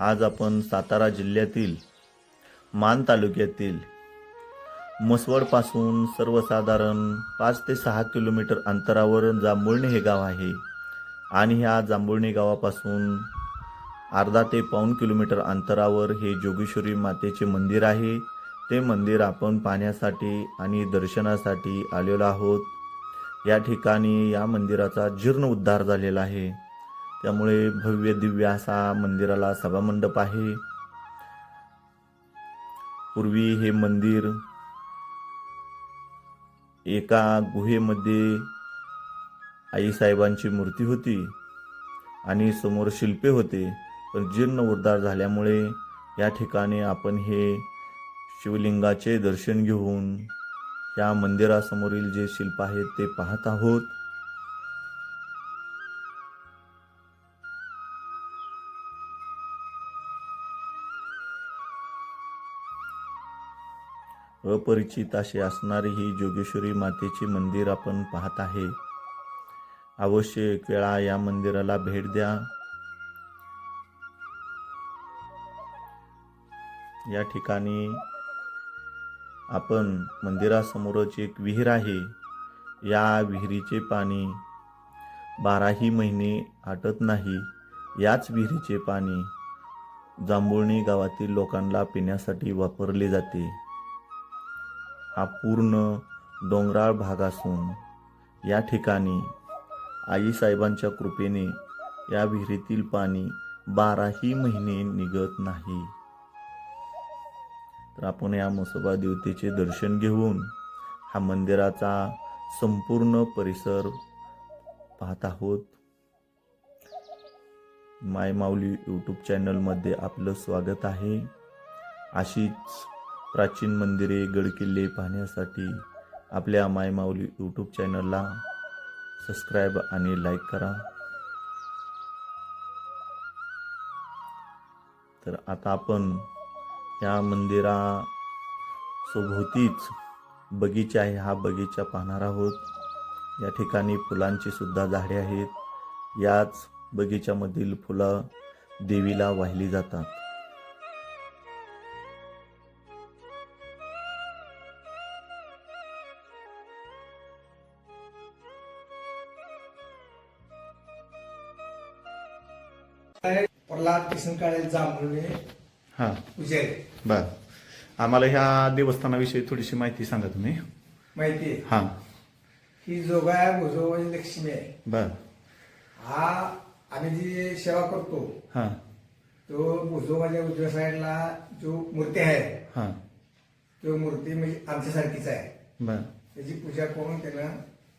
आज आपण सातारा जिल्ह्यातील मान तालुक्यातील म्हसवडपासून सर्वसाधारण पाच ते सहा किलोमीटर अंतरावर जांभुळणे हे गाव आहे. आणि ह्या जांभुळणे गावापासून अर्धा ते पाऊण किलोमीटर अंतरावर हे जोगेश्वरी मातेचे मंदिर आहे. ते मंदिर आपण पाहण्यासाठी आणि दर्शनासाठी आलेलो आहोत. या ठिकाणी या मंदिराचा जीर्ण उद्धार झालेला आहे. त्यामुळे भव्य दिव्य असा मंदिराला सभामंडप आहे. पूर्वी हे मंदिर एका गुहेमध्ये आईसाहेबांची मूर्ती होती आणि समोर शिल्पे होते. पण जीर्ण उद्धार झाल्यामुळे या ठिकाणी आपण हे शिवलिंगाचे दर्शन घेऊन या मंदिरासमोरील जे शिल्प आहेत ते पाहत आहोत. अपरिचित असे असणारी ही जोगेश्वरी मातेचे मंदिर आपण पाहत आहे. अवश्य एक वेळा या मंदिराला भेट द्या. या ठिकाणी आपण मंदिरासमोरच एक विहीर आहे. या विहिरीचे पाणी बाराही महिने आटत नाही. याच विहिरीचे पाणी जांभुळणी गावातील लोकांना पिण्यासाठी वापरले जाते. हा पूर्ण डोंगराळ भाग असून या ठिकाणी आईसाहेबांच्या कृपेने या विहिरीतील पाणी बाराही महिने निघत नाही. तर आपण या मसोबा देवतेचे दर्शन घेऊन हा मंदिराचा संपूर्ण परिसर पाहत आहोत. माय माऊली यूट्यूब चॅनलमध्ये आपलं स्वागत आहे. अशीच प्राचीन मंदिरे गडकिल्ले पाहण्यासाठी आपल्या मायमाऊली यूट्यूब चॅनलला सबस्क्राईब आणि लाईक करा. तर आता आपण या मंदिरा सोभोवतीच बगीचा आहे. हा बगीचा पाहणार आहोत. या ठिकाणी फुलांची सुद्धा झाडे आहेत. याच बगीच्यामधील फुलं देवीला वाहिली जातात. प्रल्हाद किसन काळे जांभरुणे हां. पुजारी बर. आम्हाला ह्या देवस्थानाविषयी थोडीशी माहिती सांगा तुम्ही. माहिती? आहे हां. ही जोगाया भुजोबाची लक्ष्मी आहे. बर. हा आम्ही जी सेवा करतो हां. तो भुजोबाच्या उजव्या साईडला जो मूर्ती आहे हां. तो मूर्ती म्हणजे आमच्यासारखीच आहे. बर. त्याची पूजा करून त्यानं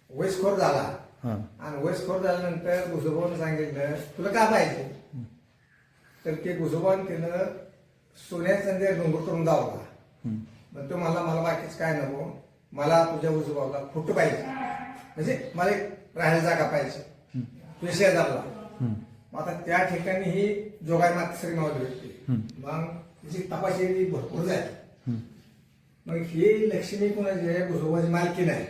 वयस्कोर झाला. आणि वयस्कोर झाल्यानंतर भुजोबानं सांगितलं तुला का पाहिजे? तर ते भुजोबान त्यानं सोन्याचा डोंगर करून दावला. मग तो मला मला बाकीच काय नको. मला तुझ्या उजबाला फोटो पाहिजे. म्हणजे मला एक राहायला जागा पाहिजे. तुझ्या शेजारला. मग आता त्या ठिकाणी ही माता श्री मावली भेटते. मग तिची तपासणी भरपूर जाईल. मग ही लक्ष्मी कोणाची आहे? भुजोबाची मालकी नाही